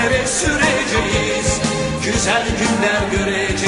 maviliklere süreceğiz Güzel günler göreceğiz